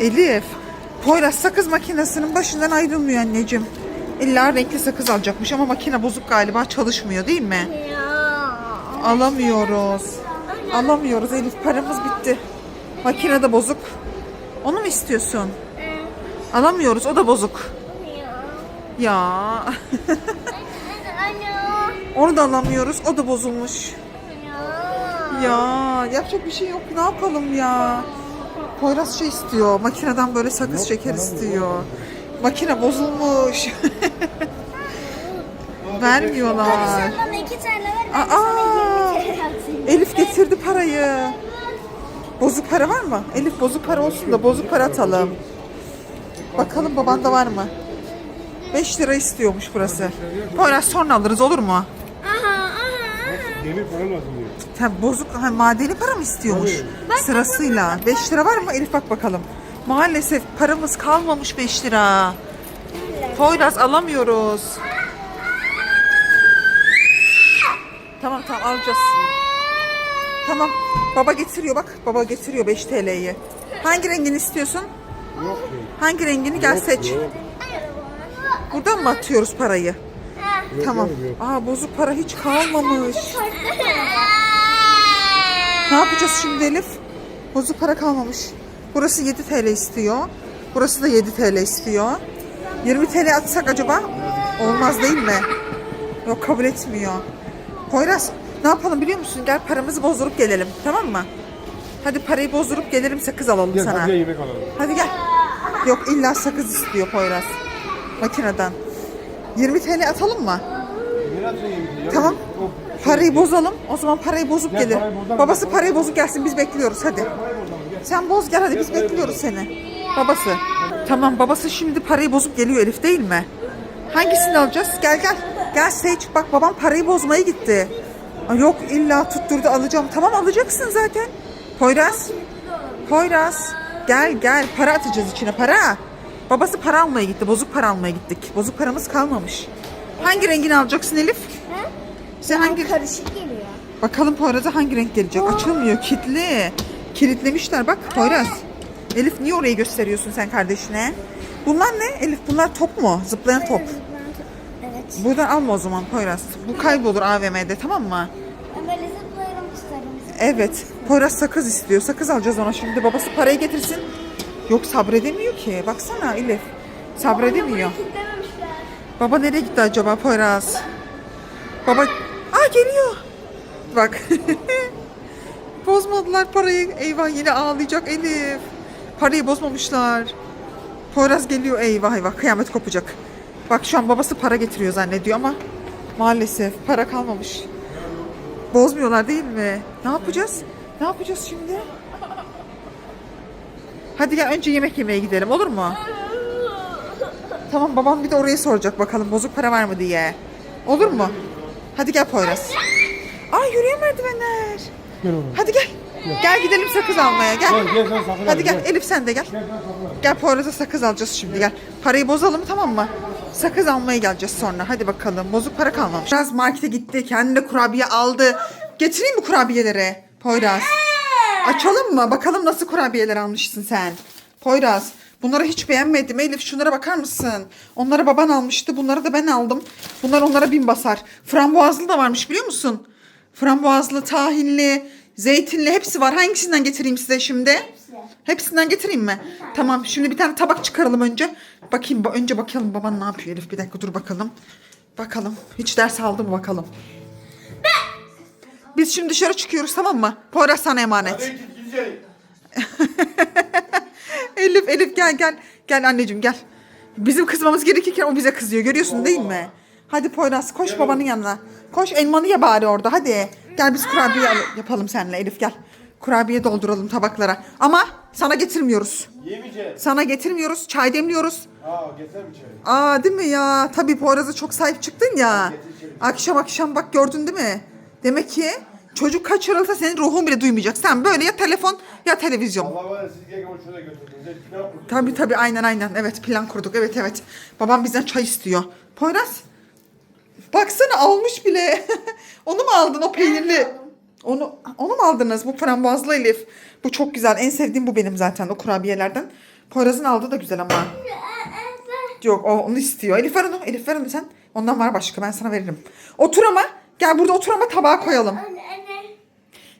Elif. Poyraz sakız makinesinin başından ayrılmıyor anneciğim. İlla renkli sakız alacakmış ama makine bozuk galiba çalışmıyor değil mi? Alamıyoruz. Alamıyoruz Elif paramız bitti. Makine de bozuk. Onu mu istiyorsun? Alamıyoruz o da bozuk. Ya. Onu da alamıyoruz o da bozulmuş. Ya. Ya yapacak bir şey yok ne yapalım ya. Poyraz şey istiyor makineden böyle sakız şeker istiyor. Makine bozulmuş. Vermiyorlar. Sen bana iki tane ver. Ben de Aa! yirmi atayım. Elif getirdi parayı. Bozuk para var mı? Elif bozuk para olsun da bozuk para atalım. Bakalım babanda var mı? 5 lira istiyormuş burası. Poyraz sonra alırız olur mu? Demir falan lazım diyor. Ha, bozuk ha, madeni para mı istiyormuş? Sırasıyla. 5 lira var mı? Elif bak bakalım. Maalesef paramız kalmamış 5 lira. Poyraz alamıyoruz. Tamam tamam alacağız. Tamam. Baba getiriyor bak. Baba getiriyor 5 TL'yi. Hangi rengini istiyorsun? Yok. Hangi rengini gel seç. Yok. Buradan mı atıyoruz parayı? Tamam. Aa bozuk para hiç kalmamış. Ne yapacağız şimdi Elif? Bozuk para kalmamış. Burası 7 TL istiyor. Burası da 7 TL istiyor. 20 TL atsak acaba? Olmaz değil mi? Yok kabul etmiyor. Poyraz ne yapalım biliyor musun? Gel paramızı bozdurup gelelim tamam mı? Hadi parayı bozdurup gelelim sakız alalım Gel sana. hadi yemek alalım. Hadi gel. Yok illa sakız istiyor Poyraz. Makineden. 20 TL atalım mı? Biraz. Tamam. Parayı bozalım. O zaman parayı bozup Gel, gelir. parayı bozalım. Babası parayı bozuk gelsin biz bekliyoruz hadi. Sen boz gel hadi biz bekliyoruz seni. Babası. Tamam babası şimdi parayı bozup geliyor Elif değil mi? Hangisini alacağız? Gel gel. Gel Seç bak babam parayı bozmaya gitti. Yok illa tutturdu alacağım. Tamam alacaksın zaten. Poyraz. Poyraz. Gel gel para atacağız içine para. Babası para almaya gitti. Bozuk para almaya gittik. Bozuk paramız kalmamış. Hangi rengini alacaksın Elif? Sen hangi Karışık geliyor. Bakalım Poyraz'a hangi renk gelecek? Açılmıyor. Kilitli. Kilitlemişler bak Poyraz. Elif niye orayı gösteriyorsun sen kardeşine? Bunlar ne? Elif bunlar top mu? Zıplayan top. Evet. Buradan alma o zaman Poyraz. Bu kaybolur AVM'de tamam mı? Böyle zıplarım tutarım. Evet. Poyraz sakız istiyor. Sakız alacağız ona şimdi. Babası parayı getirsin. Yok sabredemiyor ki. Baksana Elif. Sabredemiyor. Baba nereye gitti acaba Poyraz? Baba... Aa geliyor. Bak. Bozmadılar parayı. Eyvah yine ağlayacak Elif. Parayı bozmamışlar. Poyraz geliyor. Eyvah eyvah kıyamet kopacak. Bak şu an babası para getiriyor zannediyor ama maalesef para kalmamış. Bozmuyorlar değil mi? Ne yapacağız? Ne yapacağız şimdi? Hadi gel önce yemek yemeye gidelim olur mu? Tamam babam bir de oraya soracak bakalım bozuk para var mı diye. Olur mu? Hadi gel Poyraz. Aa yürüyen merdivenler. Gel oğlum. Hadi gel. Gel gidelim sakız almaya gel. Gel gel sen sakın Hadi gel Elif sen de gel. Gel Gel Poyraz'a sakız alacağız şimdi gel. Parayı bozalım tamam mı? Sakız almaya geleceğiz sonra. Hadi bakalım. Bozuk para kalmamış. Biraz markete gitti. Kendine kurabiye aldı. Getireyim mi kurabiyeleri? Poyraz. Açalım mı? Bakalım nasıl kurabiyeler almışsın sen. Poyraz. Bunları hiç beğenmedim. Elif şunlara bakar mısın? Onları baban almıştı. Bunları da ben aldım. Bunlar onlara bin basar. Frambuazlı da varmış biliyor musun? Frambuazlı, tahinli, zeytinli hepsi var. Hangisinden getireyim size şimdi? Hepsinden getireyim mi? Tamam şimdi bir tane tabak çıkaralım önce. Bakayım ba- önce bakalım baban ne yapıyor Elif bir dakika dur bakalım. Bakalım hiç ders aldı mı bakalım. Biz şimdi dışarı çıkıyoruz tamam mı? Poyraz sana emanet. Elif Elif gel gel. Gel anneciğim gel. Bizim kızmamız gerekirken o bize kızıyor görüyorsun değil mi? Hadi Poyraz koş babanın yanına. Koş elmanı ye bari orada hadi. Gel biz kurabiye al- yapalım seninle Elif gel. Kurabiye dolduralım tabaklara. Ama sana getirmiyoruz. Yemeyeceğiz. Sana getirmiyoruz. Çay demliyoruz. Aa getir mi çayı? Aa değil mi ya? Tabii Poyraz'a çok sahip çıktın ya. Akşam akşam bak gördün değil mi? Demek ki çocuk kaçırılsa senin ruhun bile duymayacak. Sen böyle ya telefon ya televizyon. Allah var ya siz gelin onu şurada götürdünüz. Ne yapıyorsunuz? Tabii tabii aynen aynen. Evet plan kurduk. Evet evet. Babam bizden çay istiyor. Poyraz. Baksana almış bile. onu mu aldın o peynirli? Onu onu mu aldınız? Bu frambuazlı Elif. Bu çok güzel. En sevdiğim bu benim zaten o kurabiyelerden. Poyraz'ın aldığı da güzel ama. Yok o onu istiyor. Elif ver onu. Elif ver onu sen. Ondan var başka ben sana veririm. Otur ama. Gel burada otur ama tabağa koyalım.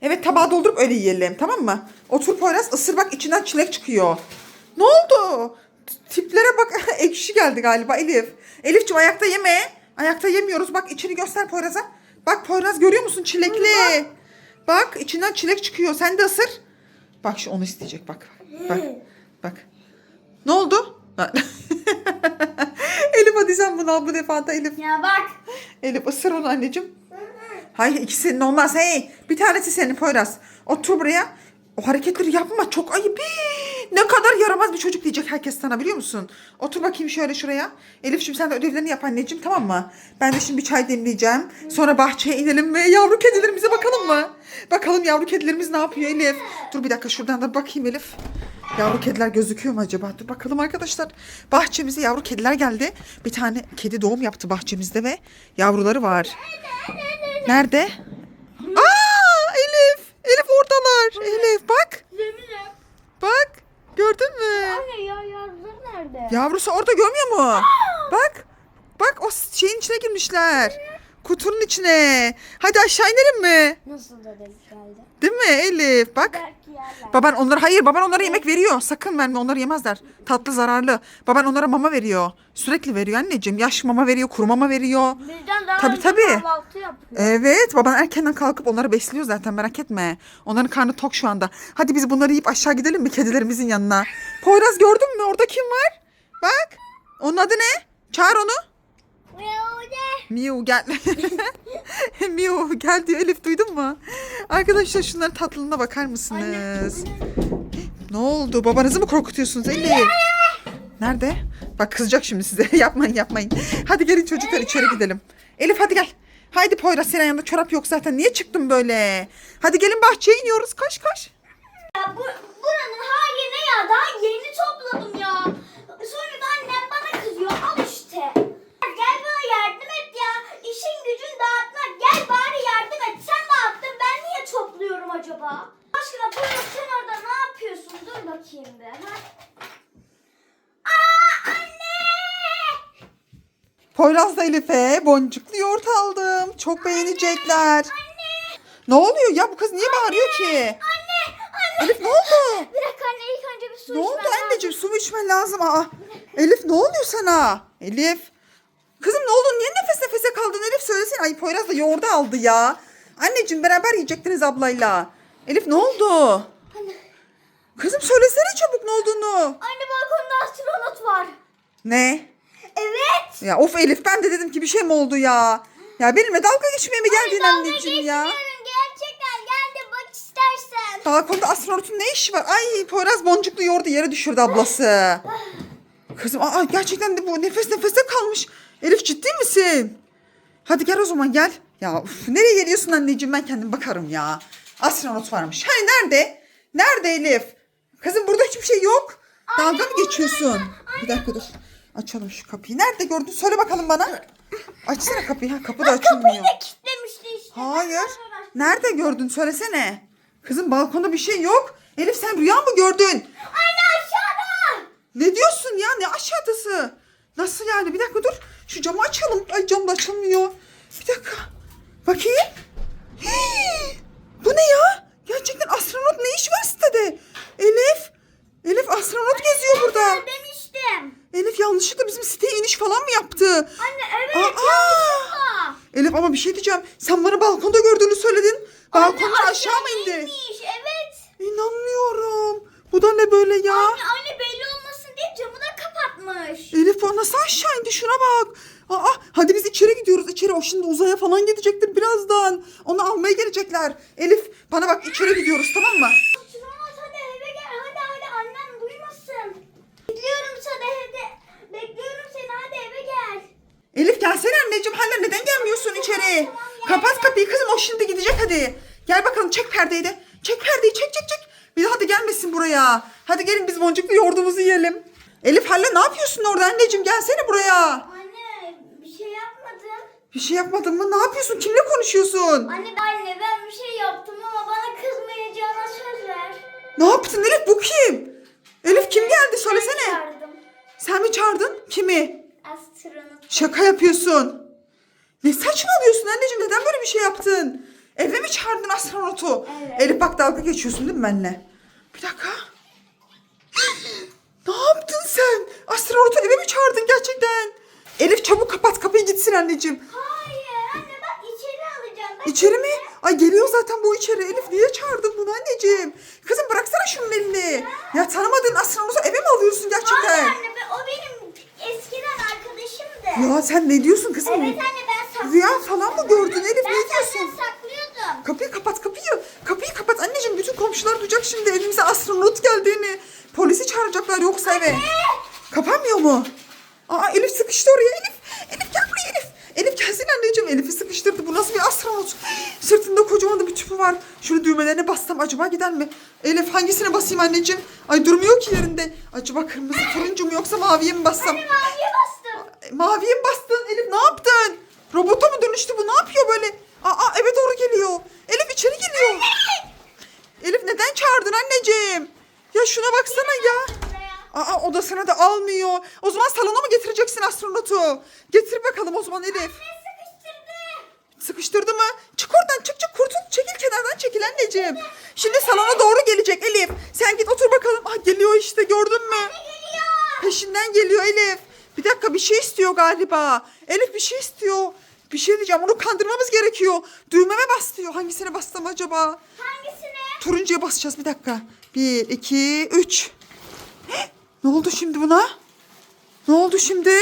Evet tabağa doldurup öyle yiyelim tamam mı? Otur Poyraz ısır bak içinden çilek çıkıyor. Ne oldu? Tiplere bak ekşi geldi galiba Elif. Elifciğim ayakta yeme. Ayakta yemiyoruz bak içini göster Poyraz'a. Bak Poyraz görüyor musun çilekli. Bak içinden çilek çıkıyor sen de ısır. Bak şu onu isteyecek bak. Bak bak. Ne oldu? Elif hadi sen bunu al bu defa da Elif. Ya bak. Elif ısır onu anneciğim. Hayır ikisi senin olmaz. Hey bir tanesi senin Poyraz. Otur buraya. O hareketleri yapma çok ayıp. Ne kadar yaramaz bir çocuk diyecek herkes sana biliyor musun? Otur bakayım şöyle şuraya. Elif'ciğim sen de ödevlerini yap anneciğim tamam mı? Ben de şimdi bir çay demleyeceğim. Sonra bahçeye inelim ve yavru kedilerimize bakalım mı? Bakalım yavru kedilerimiz ne yapıyor Elif? Dur bir dakika şuradan da bakayım Elif. Yavru kediler gözüküyor mu acaba? Dur bakalım arkadaşlar. Bahçemize yavru kediler geldi. Bir tane kedi doğum yaptı bahçemizde ve yavruları var. Nerede? Aa Elif! Elif oradalar. Elif bak. Zemine. Bak. Gördün mü? Anne ya yazdır nerede? Yavrusu orada görmüyor mu? Bak. Bak o şeyin içine girmişler. Kutunun içine. Hadi aşağı inelim mi? Nasıl da denk geldi? Değil mi Elif? Bak. Belki yerler. Baban onlara hayır baban onlara yemek veriyor. Sakın verme onları yemezler. Tatlı zararlı. Baban onlara mama veriyor. Sürekli veriyor anneciğim. Yaş mama veriyor, kuru mama veriyor. Bizden daha Tabii, önce tabii. kahvaltı yapıyor. Evet baban erkenden kalkıp onları besliyor zaten merak etme. Onların karnı tok şu anda. Hadi biz bunları yiyip aşağı gidelim mi kedilerimizin yanına? Poyraz gördün mü orada kim var? Bak. Onun adı ne? Çağır onu. Miu gel. Miu gel diyor Elif duydun mu? Arkadaşlar şunların tatlılığına bakar mısınız? Ne oldu? Babanızı mı korkutuyorsunuz Elif? Nerede? Bak kızacak şimdi size. yapmayın yapmayın. Hadi gelin çocuklar içeri gidelim. Elif hadi gel. Haydi Poyraz senin yanında çorap yok zaten. Niye çıktın böyle? Hadi gelin bahçeye iniyoruz. Koş koş. Ya bu, buranın haline ya daha yeni topladım ya. Sonra da annem bana kızıyor al işte. Gel bana yardım et ya. İşin gücün dağıtmak. Gel bari yardım et. Sen dağıttın ben niye topluyorum acaba? Aşkına Pırıl sen orada ne yapıyorsun? Dur bakayım bir. Ha? Aa anne! Poyraz'la Elif'e boncuklu yoğurt aldım. Çok beğenecekler. Ne oluyor ya? Bu kız niye bağırıyor ki? Anne! Anne! Elif ne oldu? Bir dakika anne ilk önce bir su Ne içmem oldu lazım. anneciğim? Su mu içmen lazım? Aa, Elif ne oluyor sana? Elif. Kızım ne oldu? Niye nefes nefese kaldın? Elif söylesin. Ay Poyraz da yoğurdu aldı ya. Anneciğim beraber yiyecektiniz ablayla. Elif ne oldu? Anne, Kızım söylesene çabuk ne olduğunu. anne balkonda astronot var. Ne? Evet. Ya of Elif ben de dedim ki bir şey mi oldu ya? Ya benimle dalga geçmeye mi geldin Dalga anneciğim ya? geçmiyorum, Gerçekten gel de bak istersen. Balkonda astronotun ne işi var? Ay Poyraz boncuklu yoğurdu yere düşürdü ablası. Kızım aa, gerçekten de bu nefes nefese kalmış. Elif ciddi misin? Hadi gel o zaman gel. Ya uf, nereye geliyorsun anneciğim ben kendim bakarım ya. Astronot varmış. Hani nerede? Nerede Elif? Kızım burada hiçbir şey yok. Dalga mı geçiyorsun? Bir dakika dur. Açalım şu kapıyı. Nerede gördün? Söyle bakalım bana. Açsana kapıyı. Ha, kapı da açılmıyor. Kapıyı da kilitlemişti işte. Hayır. Nerede gördün? Söylesene. Kızım balkonda bir şey yok. Elif sen rüya mı gördün? Anne aşağıda. Ne diyorsun ya? Ne aşağıdası? Nasıl yani? Bir dakika dur. Şu camı açalım. Ay cam da açılmıyor. Bir dakika. Bakayım. Hii! Bu ne ya? Gerçekten astronot ne iş var sitede? Elif. Elif astronot geziyor burada. Demiştim. Elif yanlışlıkla bizim siteye iniş falan mı yaptı? Anne evet yanlışlıkla. Elif ama bir şey diyeceğim. Sen bana balkonda gördüğünü söyledin. Balkondan aşağı mı indi? inmiş, Evet. İnanmıyorum. Bu da ne böyle ya? Anne anne belli olmasın diye camı da kapatmış. Elif o nasıl aşağı indi şuna bak. Aa, hadi biz içeri gidiyoruz. İçeri o şimdi uzaya falan gidecektir birazdan. Onu almaya gelecekler. Elif bana bak içeri gidiyoruz tamam mı? Astronot hadi eve gel. Hadi hadi annem duymasın. Bekliyorum seni hadi. Bekliyorum seni hadi eve gel. Elif gelsene anneciğim. Hala neden gelmiyorsun içeri? Kapat kapıyı kızım o şimdi gidecek hadi. Gel bakalım çek perdeyi de. Çek perdeyi çek çek çek. Bir daha da gelmesin buraya. Hadi gelin biz boncuklu yoğurdumuzu yiyelim. Elif hala ne yapıyorsun orada anneciğim? Gelsene buraya. Anne bir şey yapmadım. Bir şey yapmadın mı? Ne yapıyorsun? Kimle konuşuyorsun? Anne anne ben bir şey yaptım ama bana kızmayacağına söz ver. Ne yaptın Elif? Bu kim? Elif kim geldi? Söylesene Sen mi çağırdın? Kimi? Astronot. Şaka yapıyorsun. Ne saçmalıyorsun anneciğim? Neden böyle bir şey yaptın? Eve mi çağırdın astronotu? Evet. Elif bak dalga geçiyorsun değil mi benimle? Bir dakika. ne yaptın sen? Astronotu eve mi çağırdın gerçekten? Elif çabuk kapat kapıyı gitsin anneciğim. Hayır anne bak içeri alacağım. İçeri mi? Ay geliyor zaten bu içeri. Elif niye çağırdın bunu anneciğim? Kızım bıraksana şunun elini. Ya tanımadığın astronotu eve mi alıyorsun gerçekten? Hayır anne be, o benim eskiden arkadaşımdı. Ya sen ne diyorsun kızım? Evet anne ben saklıyordum. Rüya falan mı gördün Elif? Ben ne diyorsun? saklıyordum. Kapıyı kapat kapıyı. Kapıyı kapat anneciğim. Bütün komşular duyacak şimdi evimize astronot geldiğini. Polisi çağıracaklar yoksa eve. Kapanmıyor mu? Aa Elif sıkıştı oraya Elif. Elif gel buraya Elif. Elif gelsin anneciğim. Elif'i sıkıştırdı. Bu nasıl bir astronot? Sırtında kocaman da bir tüpü var. Şunu düğmelerine bassam acaba gider mi? Elif hangisine basayım anneciğim? Ay durmuyor ki yerinde. Acaba kırmızı turuncu mu yoksa maviye mi bassam? Anne maviye bastım. Maviye mi bastın Elif ne yaptın? Robota mı dönüştü bu ne yapıyor böyle? Aa eve doğru geliyor. Elif içeri geliyor. Elif neden çağırdın anneciğim? Ya şuna baksana ya. Aa odasına da almıyor. O zaman salona mı getireceksin astronotu? Getir bakalım o zaman Elif. Ne sıkıştırdı? Sıkıştırdı mı? Çık oradan çık çık kurtul. Çekil kenardan çekil anneciğim. Şimdi salona doğru gelecek Elif. Sen git otur bakalım. Ah geliyor işte gördün mü? Geliyor. Peşinden geliyor Elif. Bir dakika bir şey istiyor galiba. Elif bir şey istiyor. Bir şey diyeceğim onu kandırmamız gerekiyor. Düğmeme bas diyor. Hangisine bassam acaba? Hangisine? Turuncuya basacağız bir dakika. Bir, iki, üç. Heh, Ne oldu şimdi buna? Ne oldu şimdi?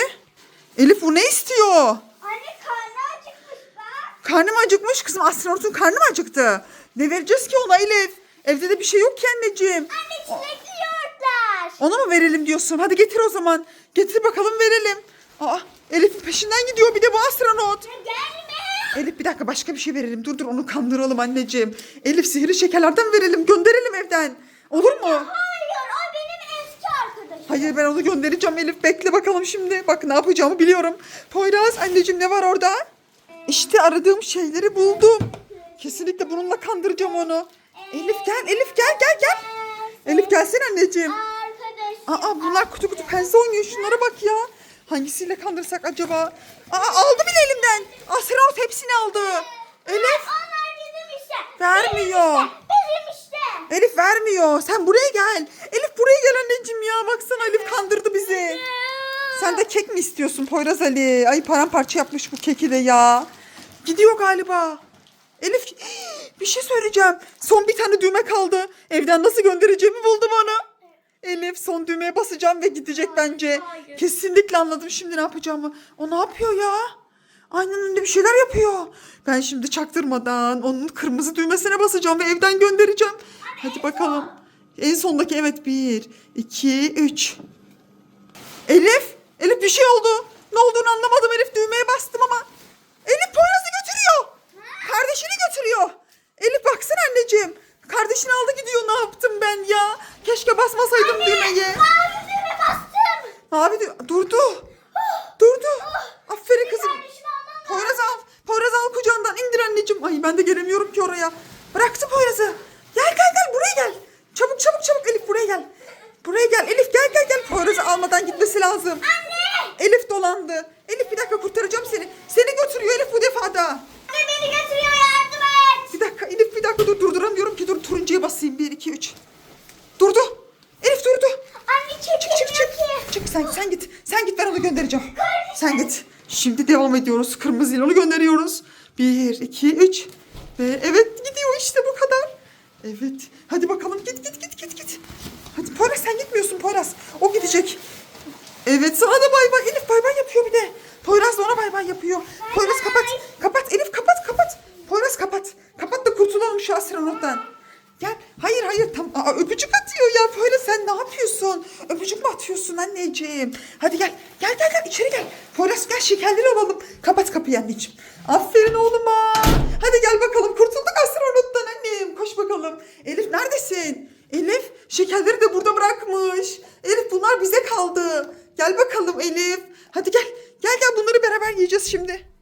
Elif bu ne istiyor? Anne karnı acıkmış bak. Karnım acıkmış kızım. Astronotun karnı mı acıktı? Ne vereceğiz ki ona Elif? Evde de bir şey yok ki anneciğim. Anne çilekli yoğurtlar. Onu mu verelim diyorsun? Hadi getir o zaman. Getir bakalım verelim. Aa, Elif'in peşinden gidiyor bir de bu astronot. Ya gelme. Elif bir dakika başka bir şey verelim. Dur dur onu kandıralım anneciğim. Elif sihirli şekerlerden verelim. Gönderelim evden. Olur mu? Hayır o benim eski arkadaşım. Hayır ben onu göndereceğim Elif. Bekle bakalım şimdi. Bak ne yapacağımı biliyorum. Poyraz anneciğim ne var orada? İşte aradığım şeyleri buldum. Kesinlikle bununla kandıracağım onu. Elif gel Elif gel gel gel. Elif gelsin anneciğim. Aa bunlar kutu kutu pense oynuyor. Şunlara bak ya. Hangisiyle kandırsak acaba? Aa aldı bile elimden. Astronot hepsini aldı. Elif. Vermiyor. Bizim işte. Bizim işte. Elif vermiyor. Sen buraya gel. Elif buraya gel anneciğim ya. Baksana Elif kandırdı bizi. Sen de kek mi istiyorsun Poyraz Ali? Ay paramparça yapmış bu keki de ya. Gidiyor galiba. Elif bir şey söyleyeceğim. Son bir tane düğme kaldı. Evden nasıl göndereceğimi buldum onu. Elif son düğmeye basacağım ve gidecek bence. Kesinlikle anladım şimdi ne yapacağımı. O ne yapıyor ya? Aynen önünde bir şeyler yapıyor. Ben şimdi çaktırmadan onun kırmızı düğmesine basacağım ve evden göndereceğim. Hadi bakalım. En sondaki evet bir, iki, üç. Elif, Elif bir şey oldu. Ne olduğunu anlamadım Elif düğmeye bastım ama. Elif Poyraz'ı götürüyor. Kardeşini götürüyor. Elif baksana anneciğim. Kardeşini aldı gidiyor ne yaptım ben ya. Keşke basmasaydım düğmeye. Mavi düğme bastım. Abi durdu. Durdu. Aferin kızım. Poyraz al. Poyraz al kucağından indir anneciğim. Ay ben de gelemiyorum ki oraya. Bıraktı Poyraz'ı. Gel gel gel buraya gel. Çabuk çabuk çabuk Elif buraya gel. Buraya gel Elif gel gel gel. Poyraz'ı almadan gitmesi lazım. Anne. Elif dolandı. Elif bir dakika kurtaracağım seni. Seni götürüyor Elif bu defa da. Anne beni götürüyor yardım et. Bir dakika Elif bir dakika dur durduramıyorum ki dur turuncuya basayım. Bir iki üç. Durdu. Elif durdu. Anne Çık çık çık. çekemiyor ki. Çık sen sen git. Sen git ben onu göndereceğim. Sen git. Şimdi devam ediyoruz. Kırmızı onu gönderiyoruz. Bir, iki, üç. Ve evet gidiyor işte bu kadar. Evet. Hadi bakalım git git git git git. Hadi Poyraz sen gitmiyorsun Poyraz. O gidecek. Evet sana da bay bay. Elif bay bay yapıyor bir de. Poyraz da ona bay bay yapıyor. Poyraz bay. kapat. Kapat Elif kapat kapat. Poyraz kapat. Kapat da kurtulalım şu astronottan. Gel. Hayır hayır tam Aa, öpücük atıyor ya. Poyraz sen ne yapıyorsun? Öpücük mü atıyorsun anneciğim? Hadi gel. Gel gel gel içeri gel. Poyraz gel şekerleri alalım. Kapat kapıyı anneciğim. Aferin oğluma. Hadi gel bakalım kurtulduk astronottan annem. Koş bakalım. Elif neredesin? Elif şekerleri de burada bırakmış. Elif bunlar bize kaldı. Gel bakalım Elif. Hadi gel. Gel gel bunları beraber yiyeceğiz şimdi.